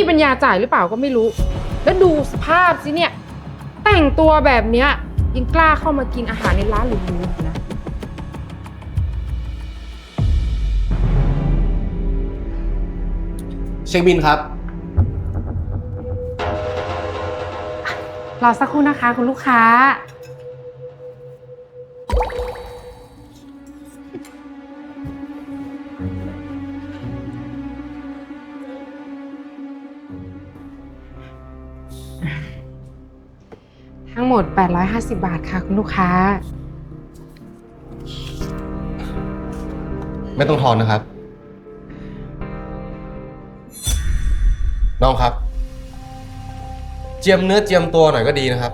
มีปัญญาจ่ายหรือเปล่าก็ไม่รู้ แล้วดูสภาพสิเนี่ย แต่งตัวแบบเนี้ยยังกล้าเข้ามากินอาหารในร้านหรูๆอยู่นะ เช็คบินครับ รอสักครู่นะคะคุณลูกค้า 850 บาทค่ะคุณลูกค้า ไม่ต้องทอนนะครับ น้องครับ เจียมเนื้อเจียมตัวหน่อยก็ดีนะครับ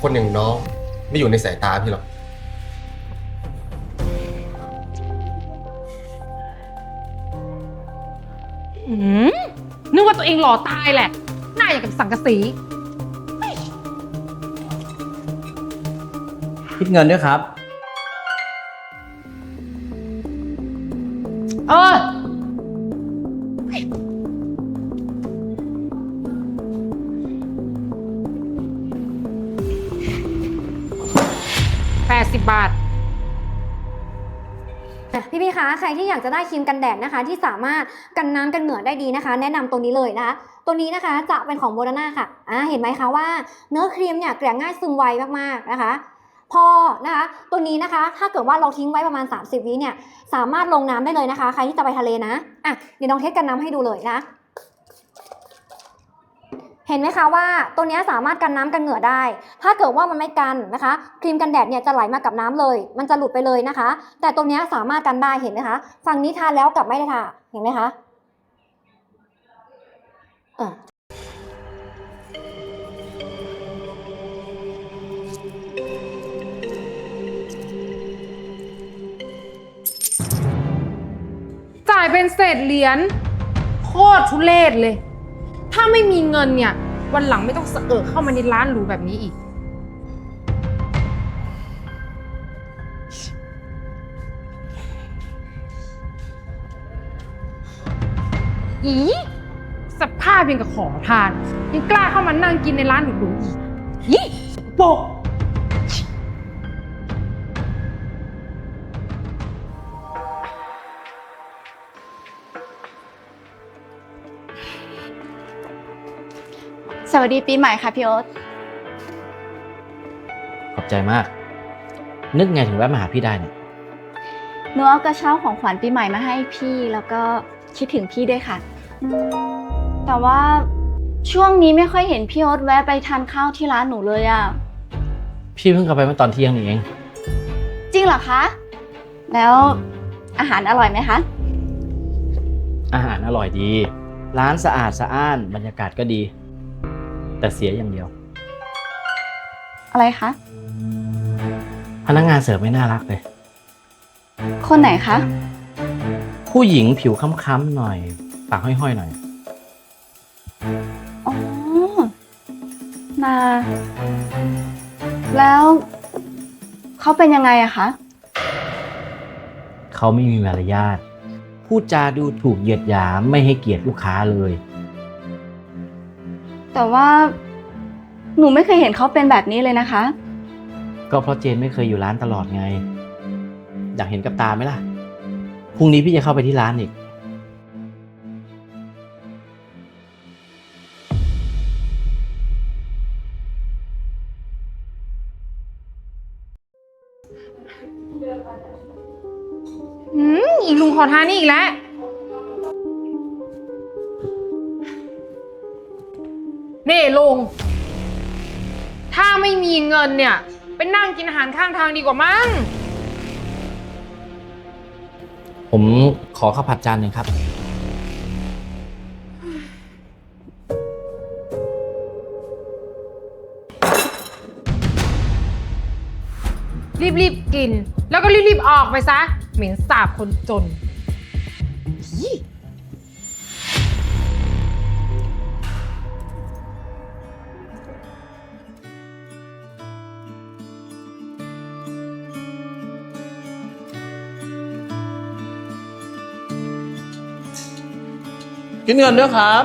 คนอย่างน้องไม่อยู่ในสายตาพี่หรอกอืมนึกว่าตัวเองหล่อตายแหละ หน้าอย่างกับสังกะสี คิดเงินด้วยครับ เออแปดสิบบาทพี่พี่ๆคะใครที่อยากจะได้ครีมกันแดดนะคะ ที่สามารถกันน้ำกันเหงื่อได้ดีนะคะ แนะนำตัวนี้เลยนะคะ ตัวนี้นะคะจะเป็นของโมเดอร์นาค่ะอ่าเห็นไหมคะว่าเนื้อครีมเนี่ยเกลี่ยง่ายซึมไวมากๆนะคะ พอนะคะตัวนี้นะคะถ้าเกิดว่าเราทิ้งไว้ประมาณ 30 วิเนี่ยสามารถลงน้ำได้เลยนะคะ ใครที่จะไปทะเลนะอะเดี๋ยวน้องเทสกันน้ำให้ดูเลยนะ เห็นไหมคะว่าตัวนี้สามารถกันน้ำกันเหงื่อได้ ถ้าเกิดว่ามันไม่กันนะคะ ครีมกันแดดเนี่ยจะไหลมากับน้ำเลย มันจะหลุดไปเลยนะคะ แต่ตัวนี้สามารถกันได้เห็นไหมคะฝั่งนี้ทาแล้วกับไม่ได้ทาเห็นไหมคะ เป็นเศษเหรียญโคตรทุเลศเลย ถ้าไม่มีเงินเนี่ย วันหลังไม่ต้องเสอะเข้ามาในร้านหรูแบบนี้อีก อีสภาพยังกับขอทาน ยังกล้าเข้ามานั่งกินในร้านหรูๆอีกอีสกปรก วัสดีปีใหม่ค่ะพี่โอ๊ตขอบใจมาก นึกไงถึงแวะมาหาพี่ได้เนี่ยหนูเอากระเช้าของขวัญปีใหม่มาให้พี่แล้วก็คิดถึงพี่ด้วยค่ะ แต่ว่าช่วงนี้ไม่ค่อยเห็นพี่โอ๊ตแวะไปทานข้าวที่ร้านหนูเลยอะพี่เพิ่งกลับไปเมื่อตอนเที่ยงนี่เอง จริงเหรอคะ แล้วอาหารอร่อยไหมคะ อาหารอร่อยดี ร้านสะอาดสะอ้านบรรยากาศก็ดี แต่เสียอย่างเดียว อะไรคะ พนักงานเสิร์ฟไม่น่ารักเลย คนไหนคะ ผู้หญิงผิวค้ำๆหน่อย ปากห้อยๆหน่อย อ๋อ นา แล้วเขาเป็นยังไงอะคะ เขาไม่มีมารยาทพูดจาดูถูกเหยียดหยามไม่ให้เกียรติลูกค้าเลย แต่ว่าหนูไม่เคยเห็นเขาเป็นแบบนี้เลยนะคะ ก็เพราะเจนไม่เคยอยู่ร้านตลอดไง อยากเห็นกับตาไหมล่ะ พรุ่งนี้พี่จะเข้าไปที่ร้านอีก อืมอีลุงขอทานนี่อีกแล้ว เงินเนี่ยไปนั่งกินอาหารข้างทางดีกว่ามั้ง ผมขอข้าวผัดจานหนึ่งครับ รีบๆกิน แล้วก็รีบๆออกไปซะ เหม็นสาบคนจน กินเงินด้วยครับ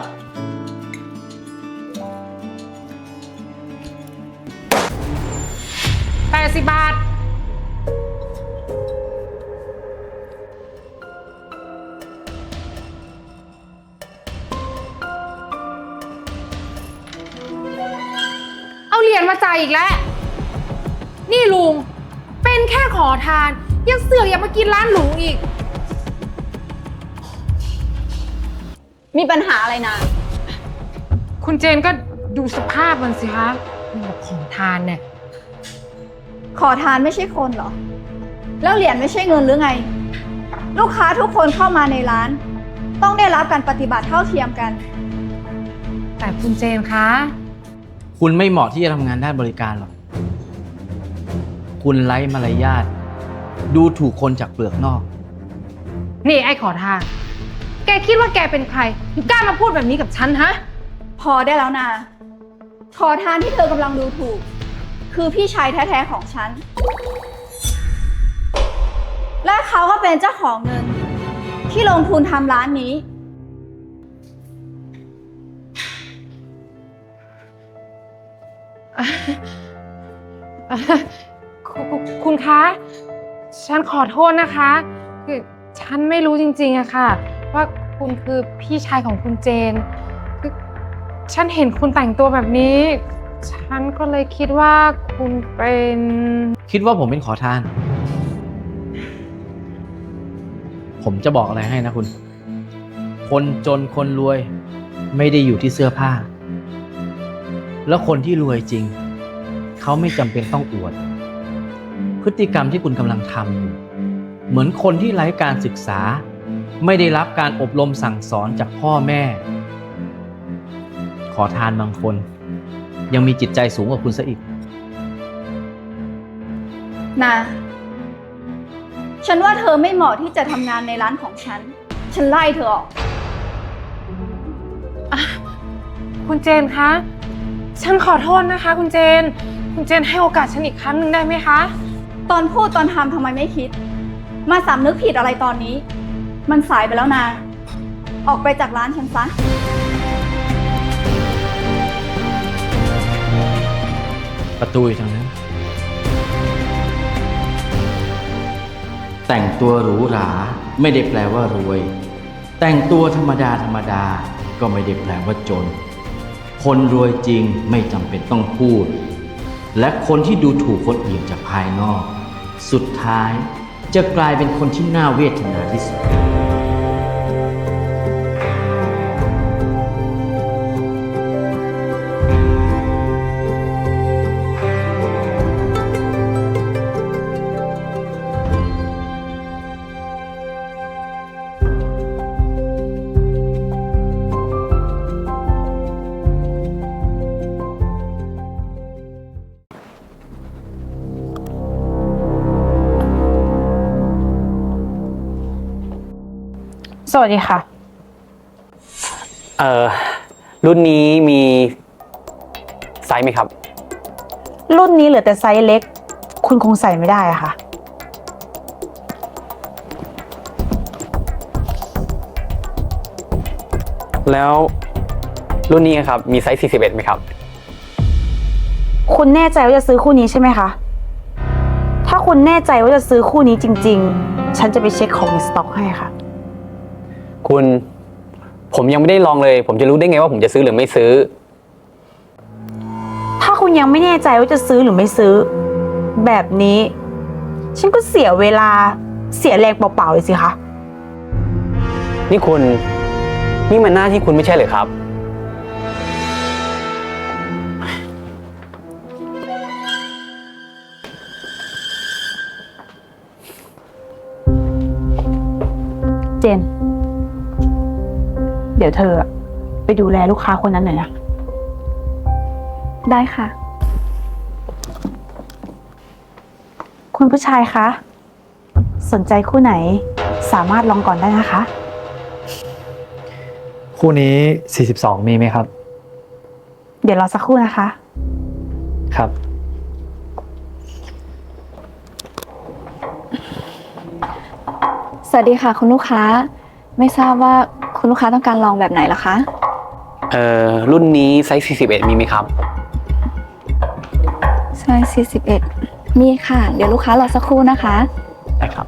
แปดสิบาท เอาเหรียญมาจ่ายอีกแล้ว นี่ลุง เป็นแค่ขอทาน ยังเสือกอยากมากินร้าน มีปัญหาอะไรนะ คุณเจนก็ดูสภาพมันสิคะมันแบบของทานเนี่ย ขอทานไม่ใช่คนเหรอ แล้วเหรียญไม่ใช่เงินหรือไง ลูกค้าทุกคนเข้ามาในร้าน ต้องได้รับการปฏิบัติเท่าเทียมกัน แต่คุณเจนคะ คุณไม่เหมาะที่จะทำงานด้านบริการหรอก คุณไร้มารยาท ดูถูกคนจากเปลือกนอก นี่ไอ้ขอทาน แกคิดว่าแกเป็นใครถึงกล้ามาพูดแบบนี้กับฉันฮะ พอได้แล้วนะขอทานที่เธอกำลังดูถูก คือพี่ชายแท้ๆของฉัน และเขาก็เป็นเจ้าของเงิน ที่ลงทุนทำร้านนี้ คุณคุณคุณคะฉันขอโทษนะคะ คือฉันไม่รู้จริงๆอะค่ะ ว่าคุณคือพี่ชายของคุณเจน คือฉันเห็นคุณแต่งตัวแบบนี้ ฉันก็เลยคิดว่าคุณเป็น คิดว่าผมเป็นขอทาน ผมจะบอกอะไรให้นะคุณ คนจนคนรวยไม่ได้อยู่ที่เสื้อผ้า แล้วคนที่รวยจริง เขาไม่จำเป็นต้องอวด พฤติกรรมที่คุณกำลังทำอยู่เหมือนคนที่ไร้การศึกษา ไม่ได้รับการอบรมสั่งสอนจากพ่อแม่ ขอทานบางคน ยังมีจิตใจสูงกว่าคุณซะอีกนะฉันว่าเธอไม่เหมาะที่จะทำงานในร้านของฉัน ฉันไล่เธอออกคุณเจนคะ ฉันขอโทษนะคะ คุณเจน คุณเจนให้โอกาสฉันอีกครั้งหนึ่งได้ไหมคะ ตอนพูดตอนทำทำไมไม่คิด มาสำนึกผิดอะไรตอนนี้ มันสายไปแล้วนะออกไปจากร้านฉันซะ ประตูอยู่ทางนั้น แต่งตัวหรูหราไม่ได้แปลว่ารวย แต่งตัวธรรมดาธรรมดาก็ไม่ได้แปลว่าจน คนรวยจริงไม่จำเป็นต้องพูด และคนที่ดูถูกคนอื่นจากภายนอก สุดท้าย จะกลายเป็นคนที่น่าเวทนาที่สุด วัสดีค่ะ เอ่อ รุ่นนี้มีไซส์ไหมครับ รุ่นนี้เหลือแต่ไซส์เล็ก คุณคงใส่ไม่ได้อะค่ะ แล้วรุ่นนี้ครับ มีไซส์ 41ไหมครับ คุณแน่ใจว่าจะซื้อคู่นี้ใช่ไหมคะ ถ้าคุณแน่ใจว่าจะซื้อคู่นี้จริง ๆ ฉันจะไปเช็คของในสต็อกให้ค่ะ คุณ ผมยังไม่ได้ลองเลย ผมจะรู้ได้ไงว่าผมจะซื้อหรือไม่ซื้อ ถ้าคุณยังไม่แน่ใจว่าจะซื้อหรือไม่ซื้อ แบบนี้ ฉันก็เสียเวลาเสียแรงเปล่าๆเลยสิคะ นี่คุณ นี่มันหน้าที่คุณไม่ใช่เหรอครับ เจน เดี๋ยวเธอไปดูแลลูกค้าคนนั้นหน่อยนะ ได้ค่ะ คุณผู้ชายคะ สนใจคู่ไหนสามารถลองก่อนได้นะคะ คู่นี้ 42 มีไหมครับ เดี๋ยวรอสักครู่นะคะ ครับ สวัสดีค่ะคุณลูกค้า ไม่ทราบว่า คุณลูกค้าต้องการลองแบบไหนล่ะคะ เอ่อรุ่นนี้ไซส์41 มีไหมครับ ไซส์41 มีค่ะ เดี๋ยวลูกค้ารอสักครู่นะคะ ได้ครับ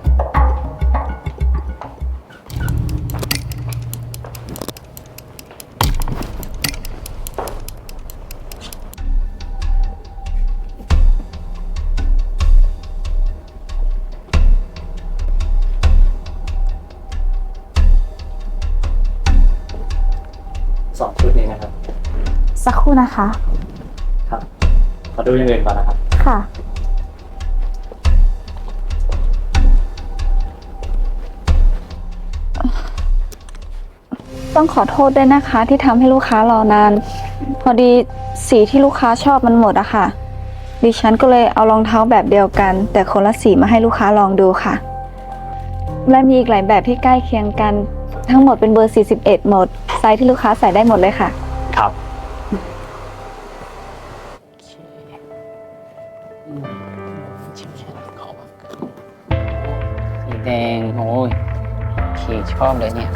นะคะ ครับ ขอดูอย่างอื่นก่อนนะครับ ค่ะ ต้องขอโทษด้วยนะคะ ที่ทำให้ลูกค้ารอนาน พอดีสีที่ลูกค้าชอบมันหมดอะค่ะ ดิฉันก็เลยเอารองเท้าแบบเดียวกัน แต่คนละสีมาให้ลูกค้าลองดูค่ะ และมีอีกหลายแบบที่ใกล้เคียงกัน ทั้งหมดเป็นเบอร์ 41 หมด ไซส์ที่ลูกค้าใส่ได้หมดเลยค่ะ ครับ ยโอเคชอบเลยเนี่ย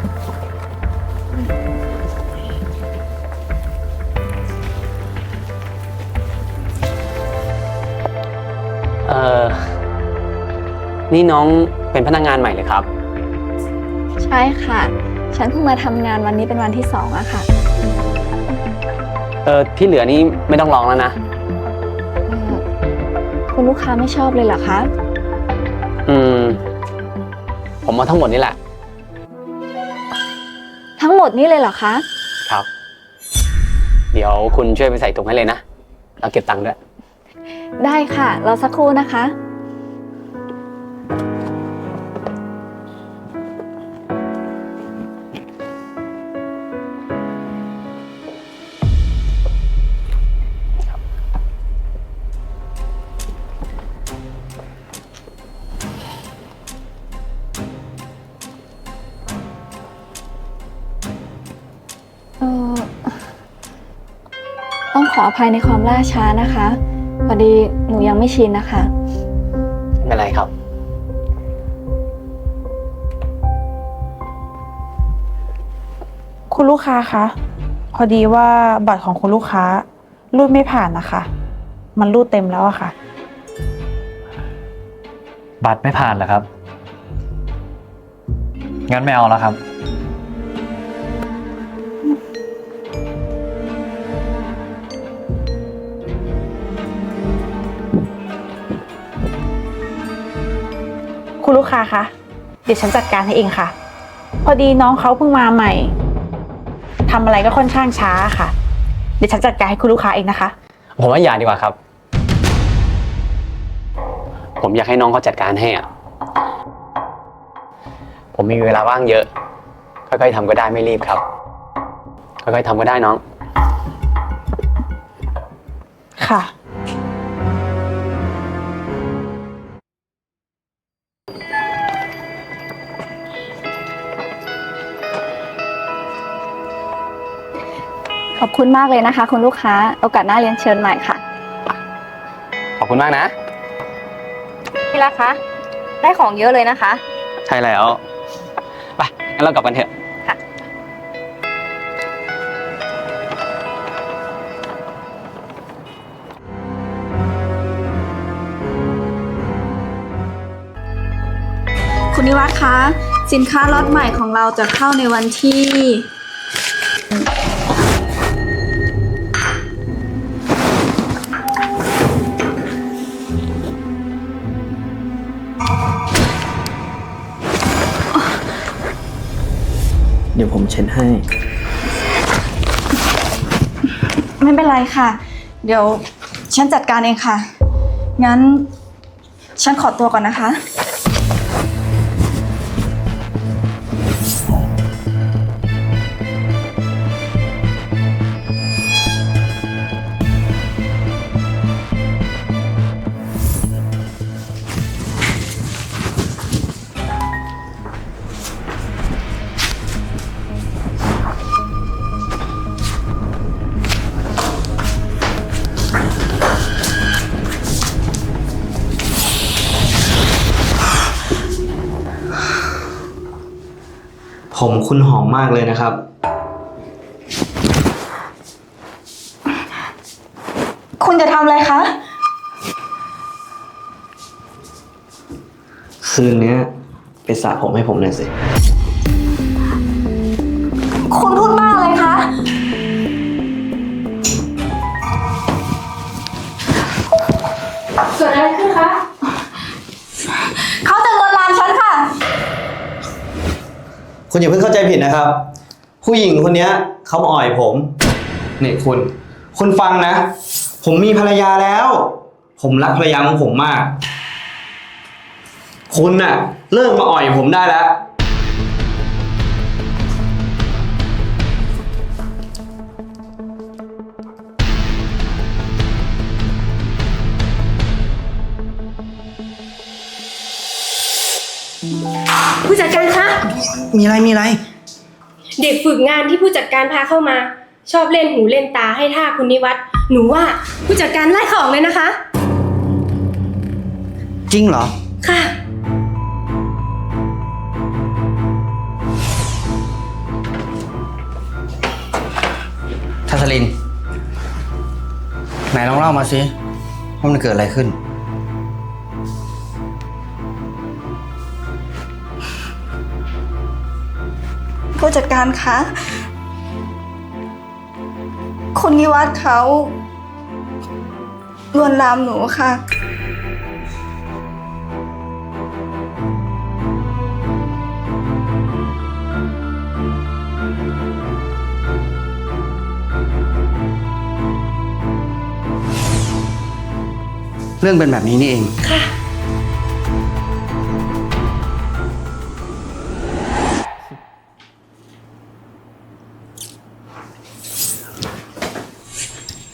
เออนี่น้องเป็นพนักงานใหม่เลยครับ ใช่ค่ะ ฉันเพิ่งมาทำงานวันนี้เป็นวันที่สองอะค่ะ เออที่เหลือนี่ไม่ต้องลองแล้วนะเอ่อคุณลูกค้าไม่ชอบเลยเหรอคะ อืม ผมเอาทั้งหมดนี่แหละ ทั้งหมดนี้เลยเหรอคะ ครับ เดี๋ยวคุณช่วยไปใส่ถุงให้เลยนะแล้วเก็บตังค์ด้วย ได้ค่ะ รอสักครู่นะคะ ต้องขออภัยในความล่าช้านะคะพอดีหนูยังไม่ชินนะคะ ไม่เป็นไรครับ คุณลูกค้าคะ พอดีว่าบัตรของคุณลูกค้ารูดไม่ผ่านนะคะ มันรูดเต็มแล้วอะค่ะ บัตรไม่ผ่านเหรอครับ งั้นไม่เอาแล้วครับ คุณลูกค้าคะ เดี๋ยวฉันจัดการให้เองค่ะ พอดีน้องเขาเพิ่งมาใหม่ทำอะไรก็ค่อนข้างช้าค่ะ เดี๋ยวฉันจัดการให้คุณลูกค้าเองนะคะ ผมว่าอย่าดีกว่าครับ ผมอยากให้น้องเขาจัดการให้อะ ผมมีเวลาว่างเยอะ ค่อยๆทำก็ได้ไม่รีบครับ ค่อยๆทำก็ได้น้อง ค่ะ ขอบคุณมากเลยนะคะ คุณลูกค้า โอกาสหน้าเรียนเชิญใหม่ค่ะ ขอบคุณมากนะ พี่รักคะได้ของเยอะเลยนะคะ ใช่แล้ว ไปงั้นเรากลับกันเถอะ ค่ะ คุณนิวัฒน์คะ สินค้าล็อตใหม่ของเราจะเข้าในวันที่ ดี๋ยวผมเช็ดให้ ไม่เป็นไรค่ะ เดี๋ยวฉันจัดการเองค่ะ งั้นฉันขอตัวก่อนนะคะ ผมคุณหอมมากเลยนะครับ คุณจะทำอะไรคะ คืนนี้ไปสระผมให้ผมหน่อยสิ คุณพูดบ้าอะไรคะ คุณอย่าเพิ่งเข้าใจผิดนะครับ ผู้หญิงคนเนี้ยเขามาอ่อยผม นี่คุณ คุณฟังนะ ผมมีภรรยาแล้ว ผมรักภรรยาของผมมาก คุณน่ะ เลิกมาอ่อยผมได้แล้ว ผู้จัดการคะ มีอะไรมีอะไร เด็กฝึกงานที่ผู้จัดการพาเข้ามา ชอบเล่นหูเล่นตาให้ท่าคุณนิวัฒน์หนูว่าผู้จัดการไล่เขาออกเลยนะคะ จริงเหรอ ค่ะ ทัศลิน ไหนลองเล่ามาสิว่ามันเกิดอะไรขึ้น ผู้จัดการคะคุณนิวัฒน์เขาลวนลามหนูค่ะ เรื่องเป็นแบบนี้นี่เอง ค่ะ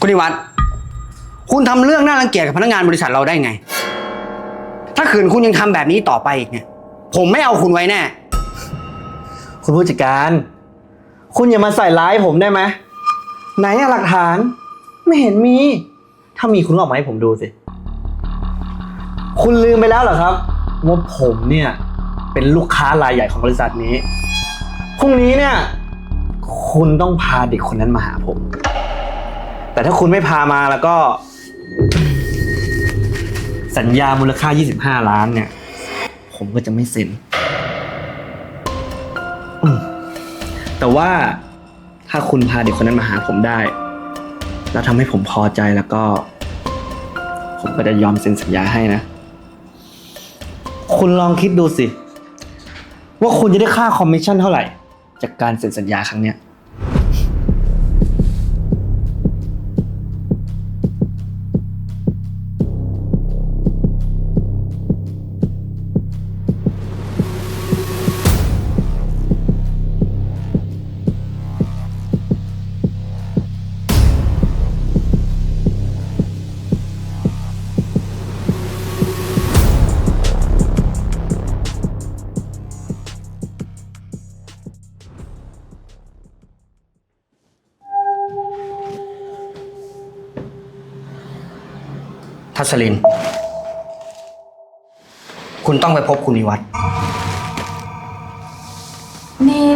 คุณนิวัฒน์คุณทำเรื่องน่ารังเกียจกับพนักงานบริษัทเราได้ไง ถ้าขืนคุณยังทำแบบนี้ต่อไปอีกเนี่ย ผมไม่เอาคุณไว้แน่ คุณผู้จัดการ คุณอย่ามาใส่ร้ายผมได้ไหมไหนอะหลักฐาน ไม่เห็นมี ถ้ามีคุณก็ออกมาให้ผมดูสิ คุณลืมไปแล้วเหรอครับ ว่าผมเนี่ยเป็นลูกค้ารายใหญ่ของบริษัทนี้ พรุ่งนี้เนี่ย คุณต้องพาเด็กคนนั้นมาหาผม แต่ถ้าคุณไม่พามาแล้วก็ สัญญามูลค่า 25 ล้านเนี่ย ผมก็จะไม่เซ็นอืมแต่ว่าถ้าคุณพาเด็กคนนั้นมาหาผมได้ แล้วทำให้ผมพอใจแล้วก็ ผมก็จะยอมเซ็นสัญญาให้นะ คุณลองคิดดูสิ ว่าคุณจะได้ค่าคอมมิชชั่นเท่าไหร่ จากการเซ็นสัญญาครั้งเนี้ย ทัศลิน คุณต้องไปพบคุณนิวัฒน์นี่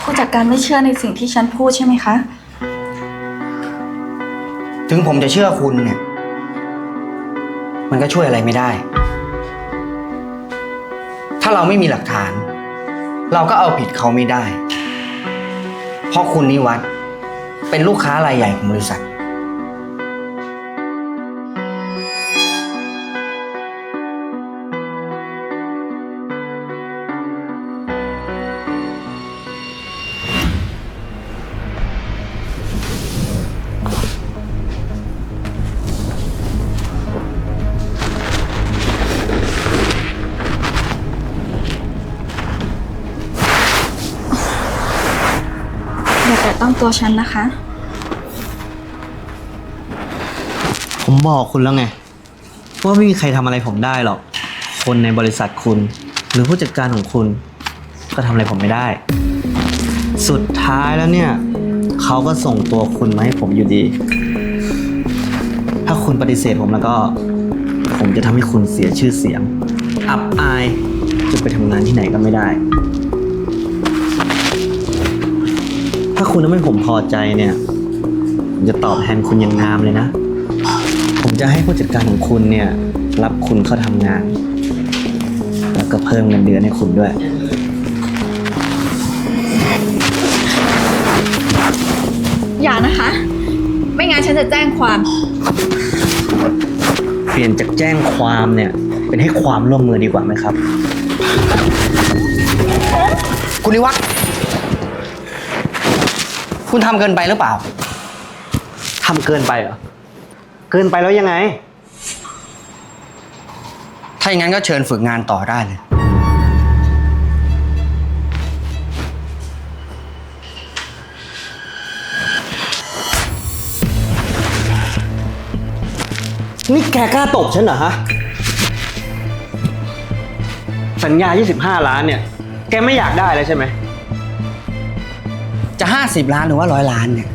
ผู้จัดการไม่เชื่อในสิ่งที่ฉันพูดใช่ไหมคะ ถึงผมจะเชื่อคุณเนี่ย มันก็ช่วยอะไรไม่ได้ ถ้าเราไม่มีหลักฐาน เราก็เอาผิดเขาไม่ได้ เพราะคุณนิวัฒน์เป็นลูกค้ารายใหญ่ของบริษัท ตัวฉันนะคะ ผมบอกคุณแล้วไงว่าไม่มีใครทำอะไรผมได้หรอก คนในบริษัทคุณ หรือผู้จัดการของคุณ ก็ทำอะไรผมไม่ได้ สุดท้ายแล้วเนี่ย เขาก็ส่งตัวคุณมาให้ผมอยู่ดี ถ้าคุณปฏิเสธผมแล้วก็ ผมจะทำให้คุณเสียชื่อเสียง อับอายจนไปทำงานที่ไหนก็ไม่ได้ คุณทำให้ผมพอใจเนี่ยผมจะตอบแทนคุณอยังงามเลยนะ ผมจะให้ผู้จัดการของคุณเนี่ย รับคุณเข้าทำงานก็เพิ่มเงินเดือนให้คุณด้วย อย่านะคะ ไม่งั้นฉันจะแจ้งความ เปลี่ยนจากแจ้งความเนี่ย เป็นให้ความร่วมมือดีกว่าไหมครับ คุณนิวัฒน์ คุณทำเกินไปหรือเปล่า ทำเกินไปเหรอ เกินไปแล้วยังไง ถ้าอย่างนั้นก็เชิญฝึกงานต่อได้เลย นี่แกกล้าตบฉันเหรอฮะ สัญญา 25 ล้านเนี่ย แกไม่อยากได้แล้วใช่ไหม จะ 50 ล้านหรือว่าร้อยล้านเนี่ย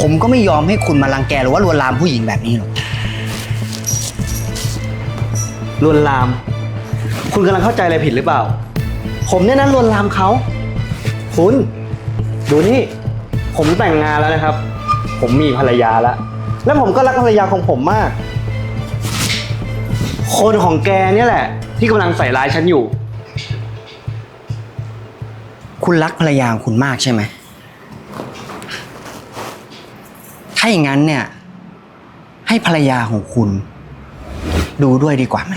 ผมก็ไม่ยอมให้คุณมารังแกหรือว่าลวนลามผู้หญิงแบบนี้หรอก ลวนลาม คุณกำลังเข้าใจอะไรผิดหรือเปล่า ผมเนี่ยนะลวนลามเขา คุณ ดูนี่ ผมแต่งงานแล้วนะครับ ผมมีภรรยาแล้ว แล้วผมก็รักภรรยาของผมมาก คนของแกเนี่ยแหละ ที่กำลังใส่ร้ายฉันอยู่ คุณรักภรรยาของคุณมากใช่ไหม ถ้าอย่างนั้นเนี่ย ให้ภรรยาของคุณ ดูด้วยดีกว่าไหม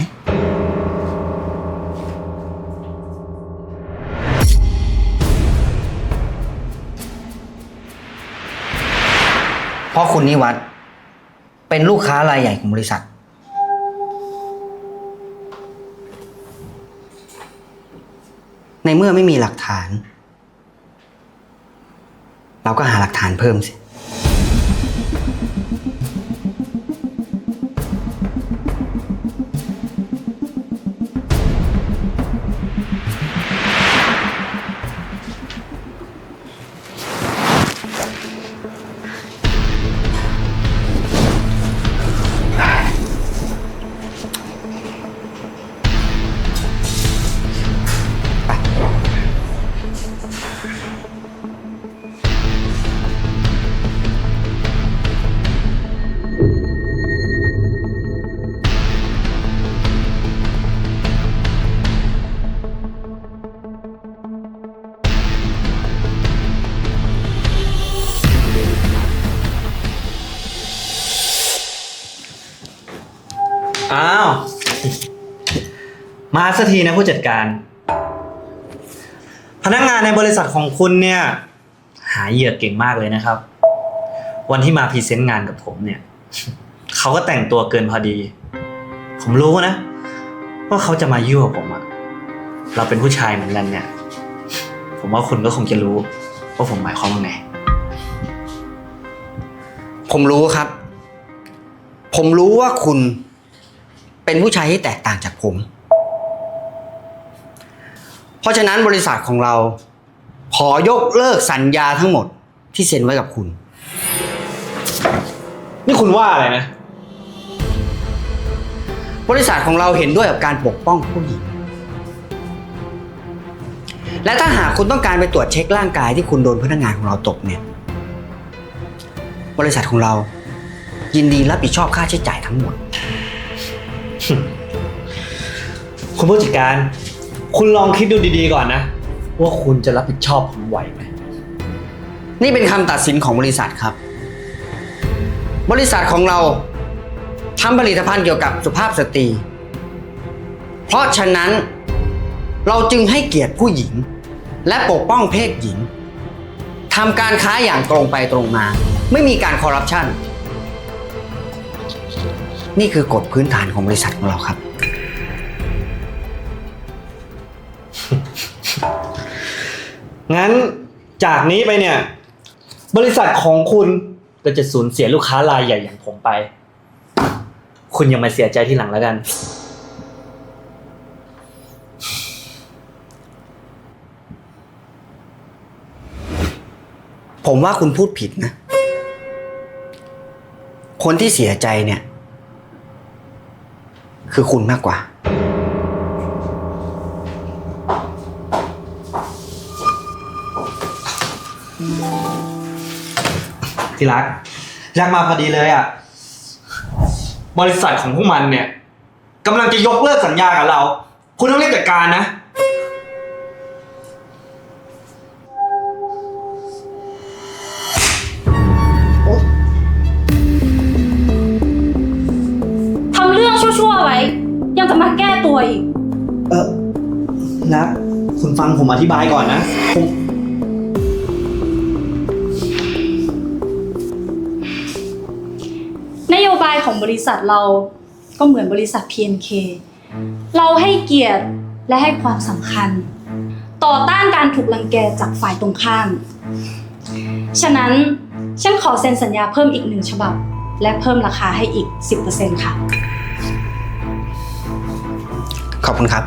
เพราะคุณนิวัฒน์เป็นลูกค้ารายใหญ่ของบริษัท ในเมื่อไม่มีหลักฐาน เราก็หาหลักฐานเพิ่มสิ มาสักทีนะผู้จัดการ พนักงานในบริษัทของคุณเนี่ย หาเหยื่อเก่งมากเลยนะครับ วันที่มาพรีเซนต์งานกับผมเนี่ย เขาก็แต่งตัวเกินพอดี ผมรู้นะ ว่าเขาจะมายั่วผมอะเราเป็นผู้ชายเหมือนกันเนี่ย ผมว่าคุณก็คงจะรู้ว่าผมหมายความว่าไง ผมรู้ครับ ผมรู้ว่าคุณเป็นผู้ชายที่แตกต่างจากผม เพราะฉะนั้นบริษัทของเรา ขอยกเลิกสัญญาทั้งหมดที่เซ็นไว้กับคุณ นี่คุณว่าอะไรนะ บริษัทของเราเห็นด้วยกับการปกป้องผู้หญิง และถ้าหากคุณต้องการไปตรวจเช็คร่างกายที่คุณโดนพนักงานของเราตบเนี่ย บริษัทของเรายินดีรับผิดชอบค่าใช้จ่ายทั้งหมด คุณผู้จัดการ คุณลองคิดดูดีๆก่อนนะ ว่าคุณจะรับผิดชอบผมไหวไหมนี่เป็นคำตัดสินของบริษัทครับ บริษัทของเราทำผลิตภัณฑ์เกี่ยวกับสุภาพสตรี เพราะฉะนั้นเราจึงให้เกียรติผู้หญิง และปกป้องเพศหญิงทำการค้าอย่างตรงไปตรงมา ไม่มีการคอร์รัปชันนี่คือกฎพื้นฐานของบริษัทของเราครับ งั้นจากนี้ไปเนี่ย บริษัทของคุณก็จะสูญเสียลูกค้ารายใหญ่อย่างผมไป คุณยังมาเสียใจที่หลังแล้วกัน ผมว่าคุณพูดผิดนะ คนที่เสียใจเนี่ย คือคุณมากกว่า ที่รักอยากมาพอดีเลยอะ บริษัทของพวกมันเนี่ยกำลังจะยกเลิกสัญญากับเราผคุณต้องรีบจัดการนะ ทำเรื่องชั่วๆไว้ ยังจะมาแก้ตัวอีก เออนัดคุณฟังผมอธิบายก่อนนะผม โยบายของบริษัทเราก็เหมือนบริษัท PNK เราให้เกียรติและให้ความสำคัญ ต่อต้านการถูกรังแกจากฝ่ายตรงข้าม ฉะนั้นฉันขอเซ็นสัญญาเพิ่มอีกหนึ่งฉบับ และเพิ่มราคาให้อีก 10%ค่ะ ขอบคุณครับ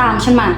ตามฉันมา